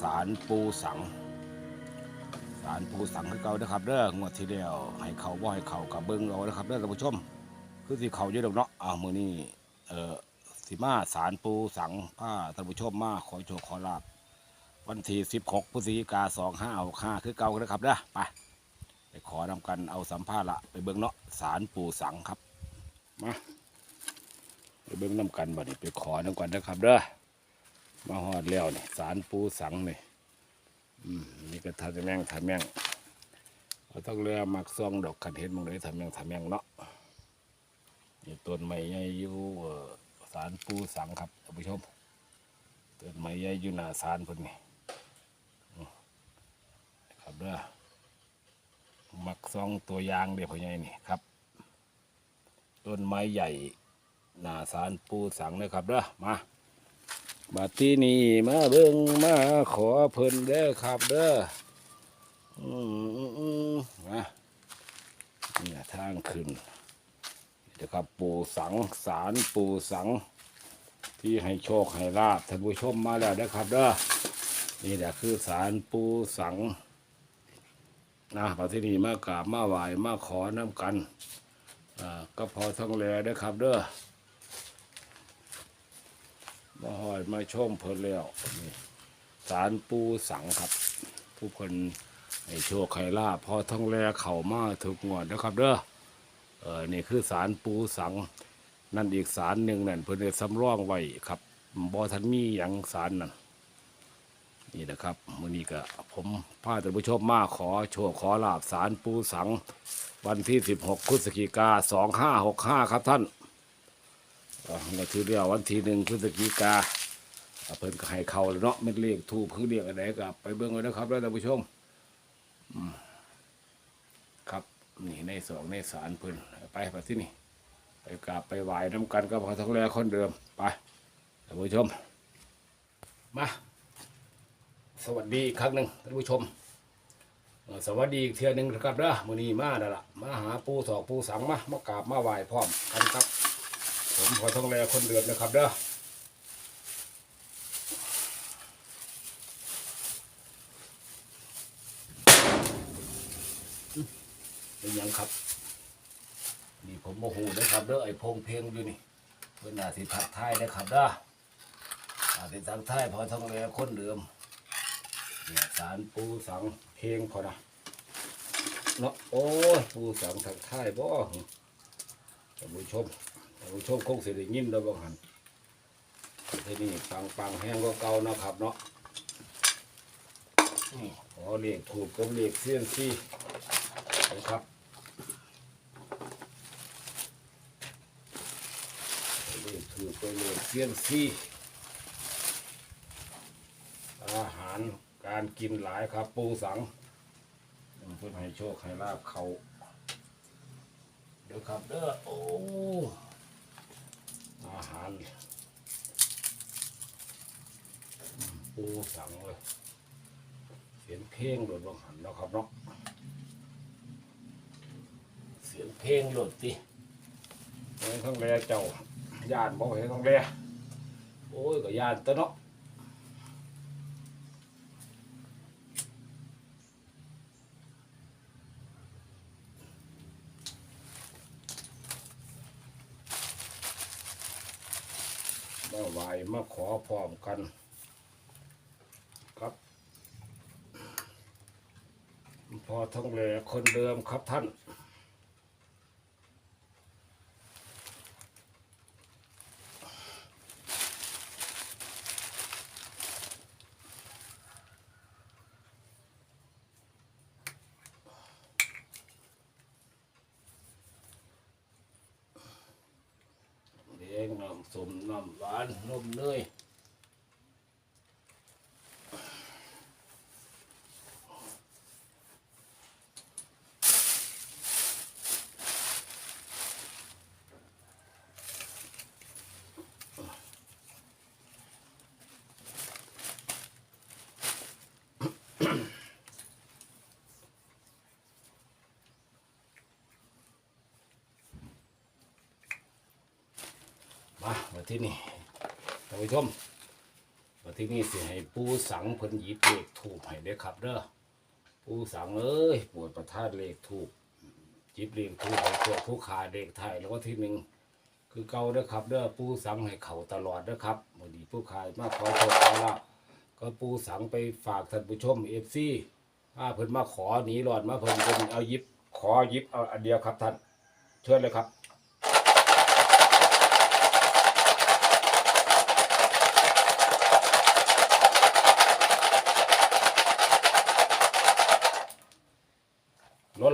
สารปูสัง สารปูสังคือเก่านะครับเด้องวดที่แล้วให้เขาบ่ให้เขากับเบิ้งเอานะครับเด้อท่านผู้ชม คือสิเขาเยอะดอกเนาะอ้าวมือนี้เอ่อสิมาสารปูสังผ้าท่านผู้ชมมาขอโชคขอลาบวันที่16พฤศจิกา2565คือเก่านะครับเด้อไปไปขอนำกันเอาสัมภาระไปเบิ้งเนาะสารปูสังครับมาไปเบิ้งนำกันบัดนี้ไปขอนำกันนะครับเด้อ มาฮอดแล้วนี่สารปูสังนี่นี่ก็ทำแม่งทำแม่งเราต้องเรือมักซ่องดอกคันเห็นมึงเลยทำแม่งทำแม่งเนาะนี่ต้นไม้ใหญ่อยู่สารปูสังครับท่านผู้ชมต้นไม้ใหญ่อยู่หน้าสารพุ่นนี่ครับเด้อมักซองตัวยางเดี๋ยวพ่อใหญ่นี่ครับ ต้นไม้ใหญ่หน้าสารปูสังนะครับเด้อมา บัดที่นี่มาเบิ่งมาขอเพิ่นเด้อครับเด้ออืมอืมาเนี่ยทางขึ้นเดี๋ยวครับปู่สังสารปู่สัง ที่ให้โชคให้ลาบท่านผู้ชมมาแล้วนะครับเด้อนี่แหละคือสารปู่สังนะบัดที่นี่มากราบมาไหว้มาขอน้ำกันอ่าก็พอท่องแลเด้ครับเด้อ มาหอยมาชมเพิ่นแล้วนี่สารปูสังครับ ผู้คนให้โชคให้ลาภพอท่องแลเข่ามาถูกงวดนะครับเด้อเออนี่คือสารปูสัง นั่นอีกสารหนึ่งนั่นเพิ่นได้สำรองไว้ครับบอทันมีหยังสารนั่นนี่นะครับมื้อนี้ก็ผมพาท่านผู้ชมมาขอโชคขอลาบสารปูสัง วันที่ 16พฤศจิกา2565 ครับท่าน อ่าเราถือเดียววันที่หนึ่งพฤศจิกาอ่าเพิ่นก็ให้เขาเนาะไม่เรียกถูกคือเรียกอะไรกับไปเบิ่งเลยนะครับแล้วท่านผู้ชมครับนี่ในสองในสารเพิ่นไปไปที่นี่ไปกราบไปไหว้น้ำกันก็พอท้องแลคนเดิมไปท่านผู้ชมมาสวัสดีครั้งหนึ่งท่านผู้ชม สวัสดีอีกเทื่อหนึ่งนะครับเด้อมื้อนี้มาแล้วล่ะมาหาปูสอกปูสังมามากราบมาไหว้พร้อมกันครับ ผมขอทองแลคนเดือดนะครับเด้อเป็นยังครับ นี่ผมโมโหนะครับเด้อไอ้พงเพลงอยู่นี่เพื่อนอาสิทักทายนะครับเด้ออาสิทักทายพอท่องแลคนเดิมเนี่ยสารปูสังเพลงพอนะเนาะโอ้ยปูสังทักทายบ่ท่านผู้ชม ท่านผู้ชมคงสิได้ยินแล้วบางหันที่นี่ปังปังแห้งก็เก่านะครับเนาะขอเลขถูกกับเลขเสี้ยนซี่นะครับเลขถูกกับเลขเสี้ยนซี่อาหารการกินหลายครับปูสังเพื่อให้โชคให้ลาบเขาเดี๋ยวครับเด้อโอ้ หารอืมปูสั่งเลยเสียงเพลงโดดบังหันแล้วครับเนาะเสียงเพลงโดดติเห็นทั้งแรเจ้าย่านบ่เห็นทั้งแรโอ้ยก็ย่านตัวเนาะ วาไหวมาขอพร้อมกัน ครับ พอทั้งแรคนเดิมครับท่าน แดงน้ำส้มน้ำหวานนมเนยมามา ที่นี่ท่านผู้ชมมาที่นี่สิให้ปูสังเพิ่นหยิบเลขถูกให้ได้ครับเด้อปูสังเอ้ยปวดประทานเลขถูกหยิบเลขถูกให้พวกผู้ขาเลขไทยแล้วก็ที่หนึ่งคือเก่าเด้อครับเด้อปูสังให้เขาตลอดเด้อครับวันนี้ผู้ขายมาขอโทษขอลาบก็ปูสังไปฝากท่านผู้ชมเอฟซีถ้าเพิ่นมาขอหนีรอดมาเพิ่นเป็นเอาหยิบขอหยิบเอาอันเดียวครับท่านเชิญเลยครับ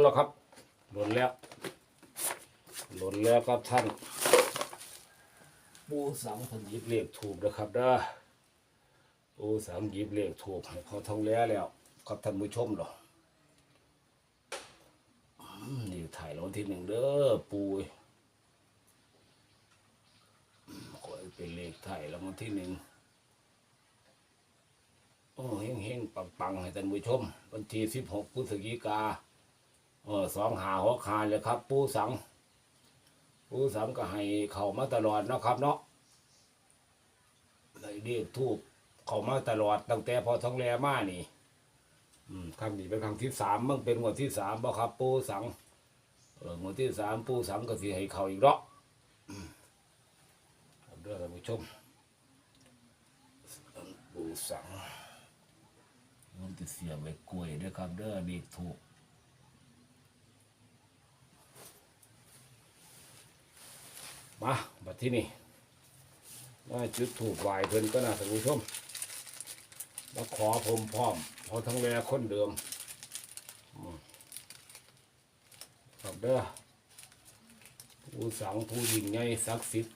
แล้วครับ หล้นแล้ว หล้นแล้วครับท่านปูสังเพิ่นหยิบเลขถูกนะครับเด้อปูสังหยิบเลขถูกให้พอทองแล้วแล้วครับท่านผู้ชมดอกอืมนี่ถ่ายรางวัลที่หนึ่งเด้อปูอืมขอเป็นเลขถ่ายรางวัลที่หนึ่งโอ้เฮงเฮงปังปังให้ท่านผู้ชม วันที่สิบหกพฤศจิกา เออสองหาหัวคานเลยครับ ปูสัง ปูสังก็ให้เข้ามาตลอดเนาะครับเนาะได้เรียกทูบเข้ามาตลอดตั้งแต่พอท้องแรมานี่อืมครั้งนี้เป็นครั้งที่สามมันเป็นงวดที่สามบ่ครับ ปูสังเอองวดที่สามปูสังก็สิให้เข้าอีกเนาะอืมครับเด้อท่านผู้ชมปูสังมันจะเสียไว้กล้วยด้อครับเด้อเรียกถูก มาบัดที่นี่มาจุดถูกไหวเพิ่นก็น่าท่านผู้ชมมาขอผมพร้อมพอทั้งแลคนเดิมอืมครับเด้อผู้สังผู้ยิ่งใหญ่ศักดิ์สิทธิ์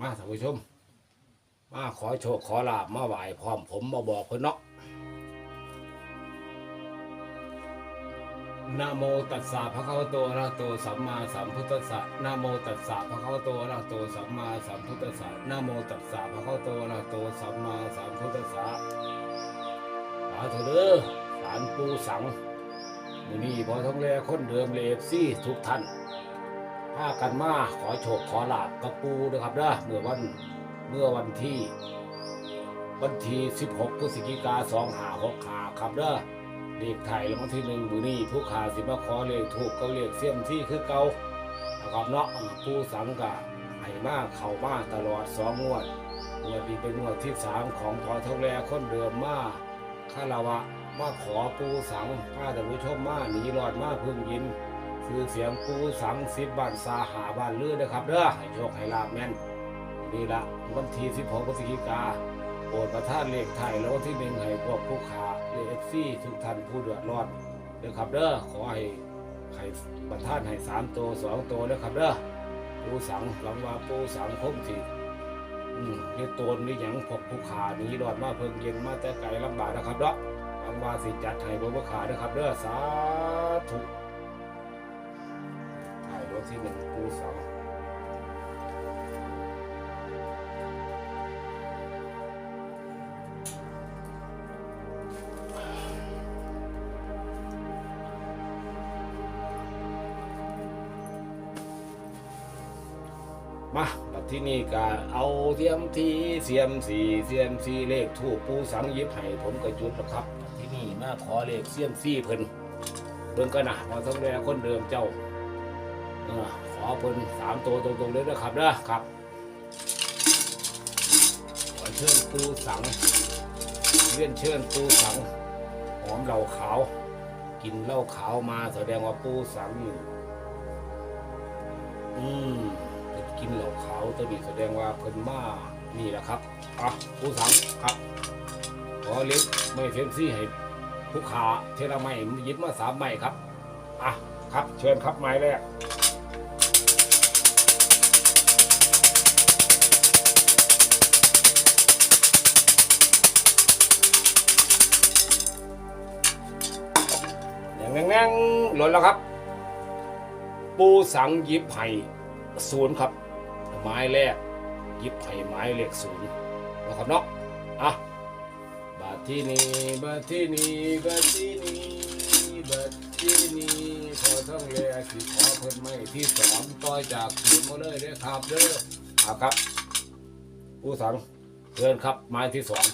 มาท่านผู้ชม มาขอโชคขอลาบมาไหวพร้อมผมมาบอกเพิ่นเนาะนะโมตัสสะภะคะวะโตอะระหะโตสัมมาสัมพุทธัสสะนะโมตัสสะภะคะวะโตอะระหะโตสัมมาสัมพุทธัสสะนะโมตัสสะภะคะวะโตอะระหะโตสัมมาสัมพุทธัสสะสาธุเด้อสารปูสังมื้อนี้พอท้องแลคนเดิมเลฟซี่ทุกท่าน พากันมาขอโชคขอลาบกับปูนะครับเด้อเมื่อวันเมื่อวันที่ วันที่16พฤศจิกา2 5 6ขาครับเด้อเลขไทยรางวัลที่หนึ่งมือนี้ผู้ขาสิมาขอเลขถูกก็เลขเสียมที่คือเก่านะครับเนาะผู้สังกะให้มาเข้ามาตลอดสองงวดงวดนี้เป็นงวดที่สามของพอเท่าแลคนเดิมมาคาราวะมาขอปูสังพาแต่ผู้ชมมาหนีรอดมาพึ่งยิน คือเสียงปูสังสิบบ้านซาหาบ้านลือนะครับเด้อให้โชคให้ลาบแม่นนี่ละวันที่16พฤศจิกาโปรดประทานเลขไทยแล้ววันที่หนึ่งให้พวกผู้ขาเลขเอฟซีทุกท่านผู้เดือดร้อนเด้อครับเด้อขอให้ให้ประทานให้สามตัวสองตัวเด้อครับเด้อปูสังหลังว่าปูสังคงสิอืมนี่โตนนี่หยังพวกผู้ขานี้รอดมาเพิ่งเย็นมาแต่ไกลลำบากนะครับเด้อหลังว่าสิจัดให้พวกผู้ขาเด้อครับเด้อสาธุ ถ่ายรถที่หนึ่งปูสองมาบัดที่นี่ก็เอาเทียมทีเสียมสีเสียมสีเลขถูกปูสังยิบให้ผมก็จุดแล้วครับ ที่นี่มาขอเลขเสียมซีเพิ่นเพิ่นก็นะมาต้องแรคนเดิมเจ้า ขอเพิ่นสามตัวตรงๆเลยนะครับเด้อครับขอเชิญปูสังเลื่อนเชิญปูสังหอมเหล้าขาว กินเหล้าขาวมาแสดงว่าปูสังนี่อืมเพิ่นกินเหล้าขาวตัวนี้แสดงว่าเพิ่นมานี่แหละครับอะปูสังครับขออเล็กไม่เซมซี่ให้ผู้ขาเทละไม้หยิบมาสามไม้ครับ อะ ครับ เชิญครับไม้แรก แงงแงงหล่นแล้วครับ ปูสังยิบไผ่ศูนย์ครับ ไม้แรก ยิบไผ่ไม้เลขศูนย์นะครับเนาะอะบาทที่นี่บาทที่นี่บาทที่นี่บาทที่นี่พอต้องเลียสิขอเพิ่นไม่ที่สองต่อจากศูนย์มาเลยเด้อครับเด้ออะครับ ปูสังเชิญครับไม้ที่สอง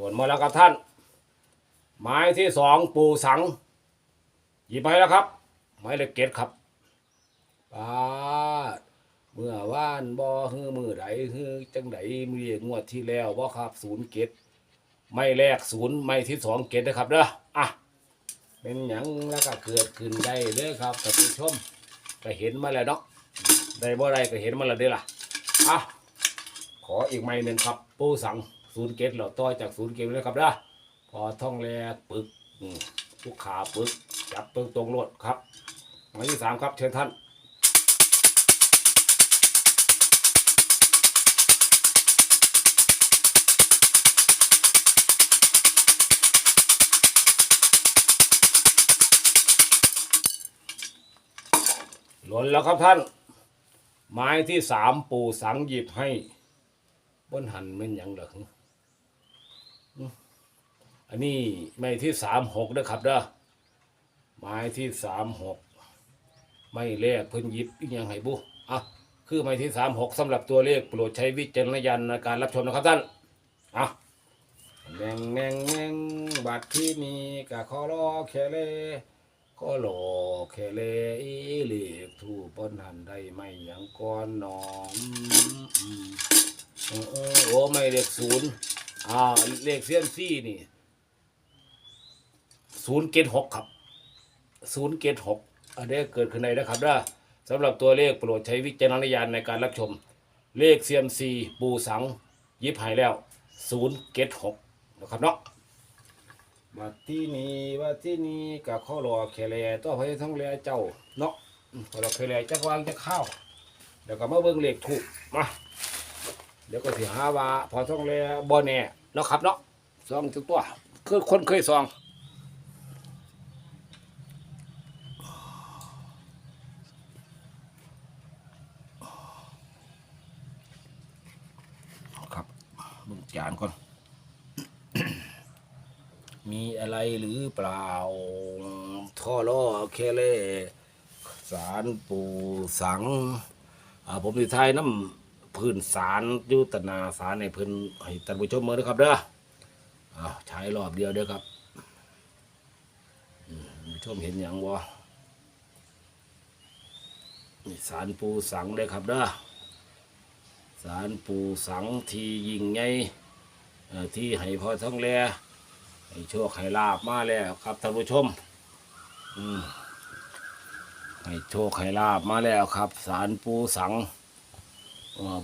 หล่นมาแล้วครับท่าน ไม้ที่สองปูสังหยิบไปแล้วครับ ไม้เล็กเกตครับปาเมื่อว่านบ่ฮือมือใดฮือจังไดมืองวดที่แล้วบ่ครับศูนย์เกตไม่แรกศูนย์ไม่ที่สองเกตนะครับเด้ออะเป็นหยังแล้วก็เกิดขึ้นได้เด้อครับท่านผู้ชมก็เห็นมาแล้วเนาะได้บ่ได้ก็เห็นมาแล้วเด้อล่ะอะขออีกไม้หนึ่งครับปูสัง ศูนย์เกตเราต่อจากศูนย์เกตเลยครับนะพอท่องแรกปึกลูกขาปึกจับปึกตรงโลดครับไม้ที่สามครับเชิญท่านหล่นแล้วครับท่าน ไม้ที่สามปู่สังหยิบให้บนหันเป็นหยังเหรออืม อันนี้ไม้ที่สามหกนะครับเด้อไม้ที่สามหกไม่แรกเพิ่นยิบอีกยังให้บุอะคือไม้ที่สามหกสำหรับตัวเลขโปรดใช้วิจารณญาณในการรับชมนะครับท่านอะแงงแงงแงงบัตรที่มีกะคอรอแคเลก็โหลเคเลอีเหลีกถูปนหันได้ไม่ยังก้อนหนอมโอ้ไม่เลขศูนย์ อ่าเลขเซียมซี่นี่ศูนย์เกตหกครับศูนย์เกตหกอันนี้เกิดขึ้นในนะครับนะสำหรับตัวเลขโปรดใช้วิจารณญาณในการรับชม เลขเซียมซีปูสัง ยิบหายแล้วศูนย์เกตหกนะครับเนาะมาที่นี่มาที่นี่กับข้อรอแคลตัวพระท้องแลเจ้าเนาะอืมพอเราแคลจะวางจะเข้าเดี๋ยวก็มาเบิ่งเลขถูกมา เดี๋ยวก็สิหาว่าพอท้องแลบ่แน่เนาะครับเนาะซองจักตัวคือคนเคยซองครับเบิ่งจานก่อน มีอะไรหรือเปล่า ท่อล่อเคเล่สารปูสังอ่าผมสิทายน้ำ พื้นสารยุตนาสารในพื้นให้ท่านผู้ชมเมือนะครับเด้ออ้าวใช้รอบเดียวเด้อครับผู้ชมเห็นอย่างวะนี่สารปูสังเด้อครับเด้อสารปูสังที่ยิ่งใหญ่ที่ให้พอท้องแลให้โชคให้ลาบมาแล้วครับท่านผู้ชมให้โชคให้ลาบมาแล้วครับ สารปูสัง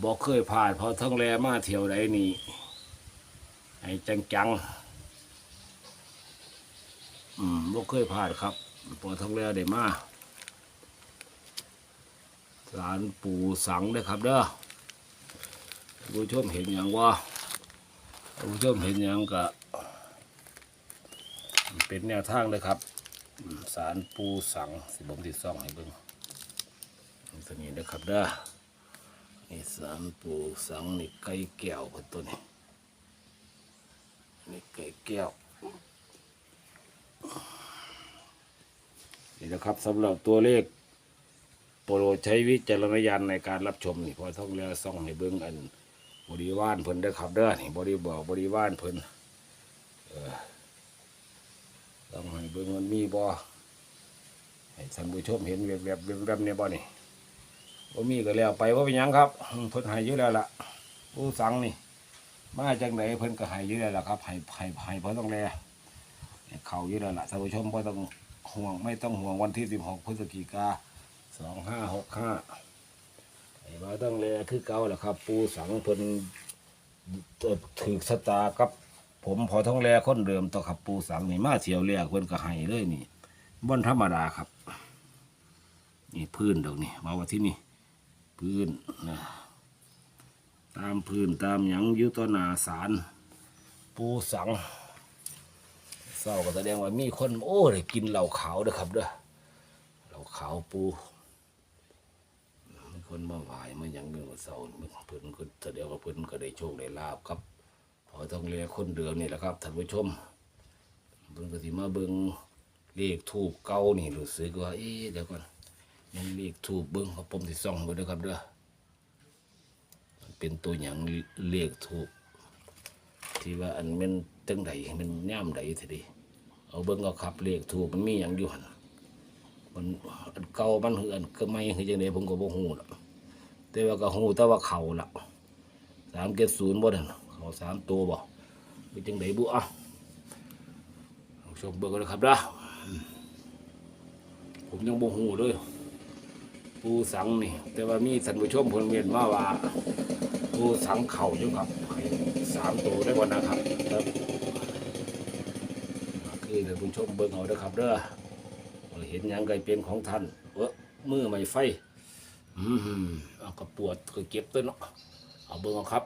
บอกเคยผ่านเพอทั้งแลมาเที่ยวใดนี่ให้จังจังๆอืมบอกเคยผ่านครับพอทั้งแลได้มาสารปูสังเด้ครับเด้อผู้ชมเห็นอย่างว่าผู้ชมเห็นอย่างกะเป็นแนวทางเลยครับ สารปูสังสิบผมติดซ่องให้เบิ่งตัวนี้นะครับเด้อ นี่สารปูสังนี่ไก่แก้วครับตัวนี้นี่ไก่แก้วนี่นะครับสำหรับตัวเลขโปรดใช้วิจารณญาณในการรับชมนี่พอท่องเรือซ่องให้เบิ่งอัน บริวารเพิ่นเด้อครับเด้อนี่บริบอกบริวารเพิ่นต้องให้เบิ่งมันมีบ่ให้ท่านผู้ชมเห็นแบบแบบแบบแบบเนี่ยบ่นี่ บ่มีก็แล้วไปว่าเป็นยังครับเพิ่นให้อยู่แล้วล่ะผู้สังนี่ มาจากไหนเพิ่นก็ให้อยู่แล้วล่ะครับห้ให้ให้เพิ่นต้องแลเขาอยู่แล้วล่ะท่านผู้ชมไม่ต้องห่วงไม่ต้องห่วงวันที่สิบหกพฤศจิกาสองห้าหกห้าไอ้มาต้องเลยคือเก่าแหละครับ ปูสังเพิ่นถือสตากับ ผมพอท้องแลคนเดิมต่อครับปูสังนี่มาเที่ยวเรียกเพิ่นก็ให้เลยนี่บ่นธรรมดาครับ นี่พื้นดอกนี่มาว่าที่นี่ พื้นนะตามพื้นตามหยังยุตนาสารปูสังเศร้าก็แสดงว่ามีคนโอ้ได้กินเหล้าขาวเด้อครับเด้อเหล้าขาวปูมีคนมาไหวายมาหยังเรื่อเศร้าเพิ่นก็แสดงว่าเพิ่นก็ได้โชคได้ลาบครับพอต้องเรียกคนเดิมนี่แหละครับท่านผู้ชมเบิ่งก็สิมาเบิ่งเลขทูบเก่านี่รู้สึกว่าเอ๊ะเดี๋ยวก่อน มันเลขถูกเบิ้งครับผมสิส่องไปด้วยครับเด้อมันเป็นตัวอย่างเลขถูก ที่ว่าอันมันจังใดมันย่ามใดทีดีเอาเบิ้งเอาครับเลขถูกมันมีอย่างอยู่หันมันอันเก่ามันคือนก็ไม่คือจังใดผมก็บ่ฮู้ล่ะแต่ว่าก็ฮู้แต่ว่าเขาล่ะสามเกศูนย์บ่นั่นเขาสามตัวบ่เป็นจังใดบุอะลองชมเบิ้งกันนะครับเด้อผมยังบ่ฮู้เลย ปูสังนี่ แต่ว่ามีท่านผู้ชมพนเมียนมาว่าปูสังเข่าอยู่ครับสามตัวได้วันนะครับครับคือท่านผู้ชมเบิ่งเอาเด้อครับเด้อเห็นยังไกเป็นของท่านเออมือไม่ไฟอืมเอากระปวดก็เก็บตัวเนาะเอาเบิ่งเอาครับ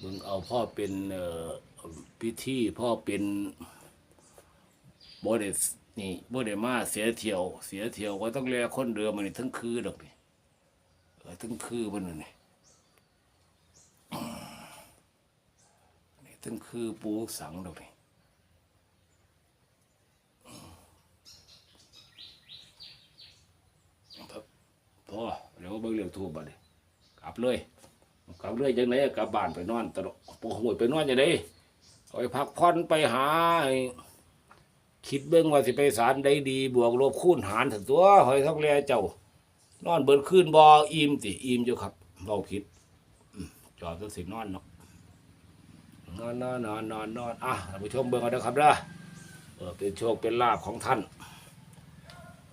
เบิ่งเอาพ่อเป็นเอ่อพิธีพ่อเป็นบอด นี่บ่ได้มาเสียเที่ยว เสียเที่ยวก็ต้องแลคนเรือมันนี่ทั้งคือดอกนี่เออทั้งคือมันนั่นนี่นี่ทั้งคือปูสังดอกนี่พ่อเดี๋ยวเบิ่งเรื่องทูบบัดนี้กลับเลยกลับเลยจังไหนกลับบ้านไปนอนตลอดปูหวยไปนอนจังไดเอาไปพักผ่อนไปหาไอ คิดเบิ่งว่าสิไปสารได้ดี บวกลบคูณหารถึงตัวหอยทองแลเจ้า นอนเบิดคืนบออิ่มติอิ่มอยู่ครับเราผิดจอดต้องสินอนเนาะนอนนอนนอนนอนนอนอะท่านผู้ชมเบิ่งเอาเด้อครับเด้อเออเป็นโชคเป็นลาบของท่าน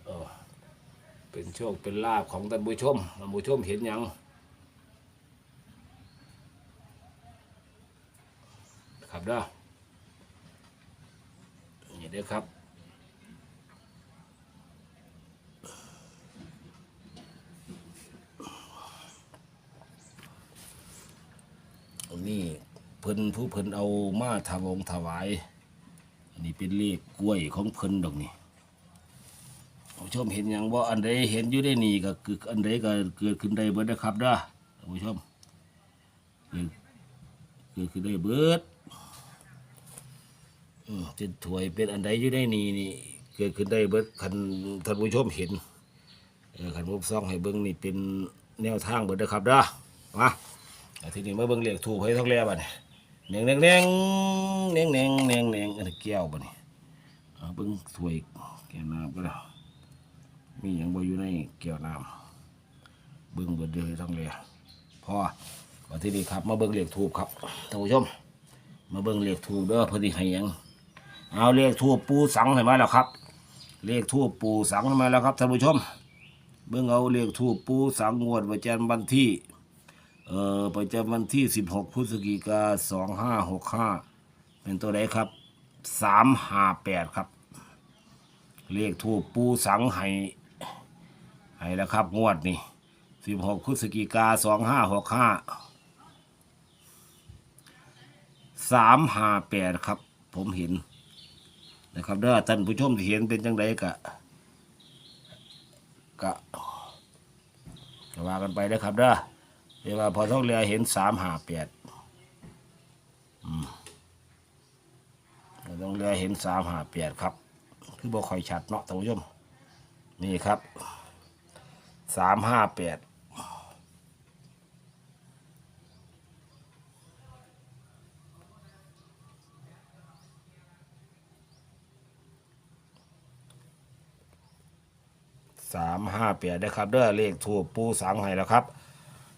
เออเป็นโชคเป็นลาบของท่านผู้ชมท่านผู้ชมเห็นยังครับเด้อ เด้อครับนนี้เพิ่นผู้เพิ่นเอามาถวงถวาย อันนี้เป็นเลขกล้วยของเพิ่นดอกนี่ผู้ชมเห็นอย่างว่าอันใดเห็นอยู่ได้นี่ก็คืออันใดก็เกิดขึ้นได้เบิดนะครับเด้อท่าผู้ชมเกิดเกิดขึ้นได้เบิด เป็นถวยเป็นอันใดอยู่ในนี่นี่เกิดขึ้นได้เบิดคันท่านผู้ชมเห็นเออคันผมซ่องให้เบิ้งนี่เป็นแนวทางเบิดนะครับเด้อมาทีนี้มาเบิ้งเรียกถูกให้ท้องแล่บัดนี่แนงแนงแนงแนงแนงแนงแนงอันนี้แก้วบัดนี่เอาเบิ้งถวยแก้วน้ำก็ได้มีอย่างบ่อยู่ในแก้วน้ำเบิ้งเบิดเลยท้องแล่พอเอาที่นี้ครับมาเบิ้งเรียกถูกครับท่านผู้ชม มาเบิ่งเลขถูกเด้อเพอดีให้ยัง เอาเลขถูกปูสังให้มแล้วครับ เลขถูกปูสังให้มแล้วครับท่านผู้ชม เบิ่งเอาเลขถูกปูสังงวดประจำวันที่ เอ่อประจำวันที่ 16พฤศจิกา2565เป็นตัวใดครับ358ครับ เลขถูกปูสังให้ให้แล้วครับ งวดนี่16พฤศจิกา2565สามห้าแปดครับ ผมเห็น นะครับเด้อท่านผู้ชมที่เห็นเป็นจังไดกะกะก็ว่ากันไปนะครับเด้อเดี๋ยวว่าพอท้องเรือเห็นสามหาแปดพอท้องเรือเห็นสามหาแปดครับ คือบ่ค่อยชัดเนาะท่านผู้ชมนี่ครับสามห้าแปด ห้าแปดนะครับเด้อเลขถูกปูสังให้แล้วครับ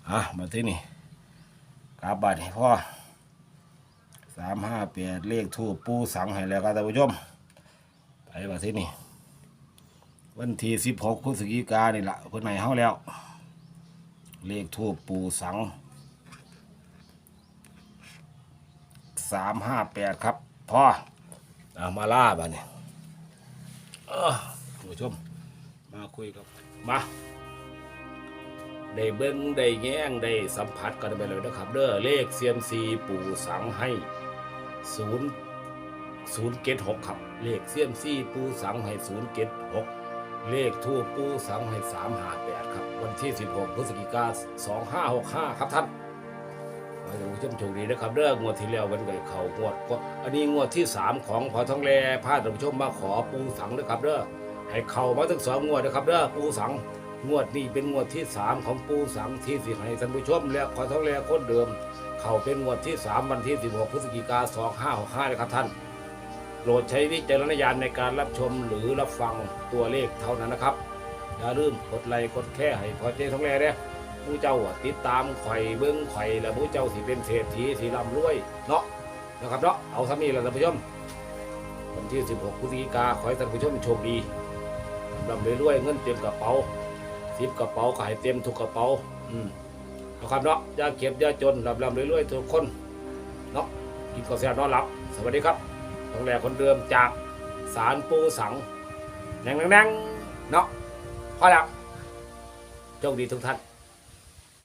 อะมาที่นี่กาบัตรให้พ่อสามห้าแปดเลขทูปปูสังให้แล้วครับท่านผู้ชมไปมาที่นี่วันที่สิบหกพฤศจิกานี่ละเพิ่นให้เฮาแล้ว เลขทูปปูสังสามห้าแปดครับพ่อเอามาล่าบ้านี่เออท่านผู้ชม มาคุยกับมาได้เบิ้งได้แง่งได้สัมผัสกันไปเลยนะครับเด้อเลขเซียมซีปู่สังให้ศูนย์ศูนย์เกตหกครับ เลขเซียมซีปู่สังให้ศูนย์เกตหกเลขทูปปู่สังให้สามห้าแปดครับ วันที่สิบหกพฤศจิกาสองห้าหกห้าครับท่านมาดูชมโชคดีนะครับเด้องวดที่แล้ววันเกิดเขางวดก็อันนี้งวดที่สามของพอทองแลพาท่านผู้ชมมาขอปู่สังนะครับเด้อ ให้เข้ามาทั้งสองงวดนะครับเด้อปูสังงวดนี้เป็นงวดที่สามของปูสังที่สิให้ท่านผู้ชมและขอท้องแลคนเดิม เข้าเป็นงวดที่สามวันที่สิบหกพฤศจิกาสองห้าหกห้านะครับท่านโปรดใช้วิจารณญาณในการรับชมหรือรับฟังตัวเลขเท่านั้นนะครับอย่าลืมกดไลค์กดแค่ให้พอใจท้องแลเด้อผู้เจ้าติดตามไข่เบิ้งไข่และผู้เจ้าสิเป็นเศรษฐีสิร่ำรวยเนาะนะครับเนาะเอาทำนี้แหละท่านผู้ชมวันที่ 16พฤศจิกาขอให้ท่านผู้ชมโชคดี ลำเรื่อยเงินเต็มกระเป๋าสิบกระเป๋าขายเต็มทุกกระเป๋า อืมเอาครับเนาะอย่าเก็บอย่าจนลำลำเรื่อยๆทุกคนเนาะกินข้าวแซ่บนอนหลับ สวัสดีครับต้องแรกคนเดิมจากสารปูสังแนงแนงเนาะพอแล้วโชคดีทุกท่าน